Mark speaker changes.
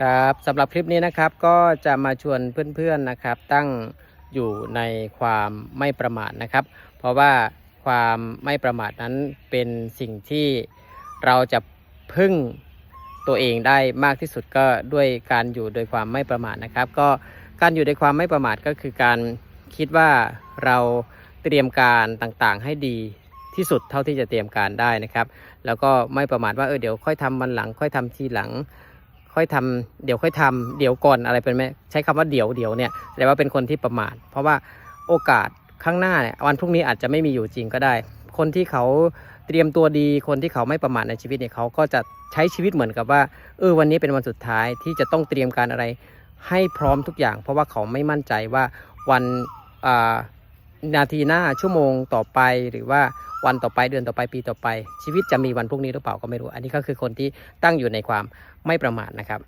Speaker 1: ครับสำหรับคลิปนี้นะครับก็จะมาชวนเพื่อนๆนะครับ ตั้งอยู่ในความไม่ประมาทนะครับ เพราะว่าความไม่ประมาทนั้นเป็นสิ่งที่เราจะพึ่งตัวเองได้มากที่สุดก็ด้วยการอยู่โดยความไม่ประมาทนะครับ ก็การอยู่ในความไม่ประมาทก็คือการคิดว่าเราเตรียมการต่างๆ ให้ดีที่สุดเท่าที่จะเตรียมการได้นะครับ แล้วก็ไม่ประมาทว่าเออเดี๋ยวค่อยทำวันหลัง ค่อยทำทีหลัง ค่อยทำเดี๋ยวค่อยทำเดี๋ยวก่อนอะไรเป็นไหมใช้คำว่าเดี๋ยวเดี๋ยวเนี่ยแสดงว่าเป็นคนที่ประมาทเพราะว่าโอกาสข้างหน้าเนี่ยวันพรุ่งนี้อาจจะไม่มีอยู่จริงก็ได้ คนที่เขาเตรียมตัวดีคนที่เขาไม่ประมาทในชีวิตเนี่ยเขาก็จะใช้ชีวิตเหมือนกับว่าเออวันนี้เป็นวันสุดท้ายที่จะต้องเตรียมการอะไร ให้พร้อมทุกอย่าง เพราะว่าเขาไม่มั่นใจว่าวันนาทีหน้าชั่วโมงต่อไปหรือว่า วันต่อไปเดือนต่อไปปีต่อไป ชีวิตจะมีวันพรุ่งนี้หรือเปล่าก็ไม่รู้ อันนี้ก็คือคนที่ตั้งอยู่ในความไม่ประมาทนะครับ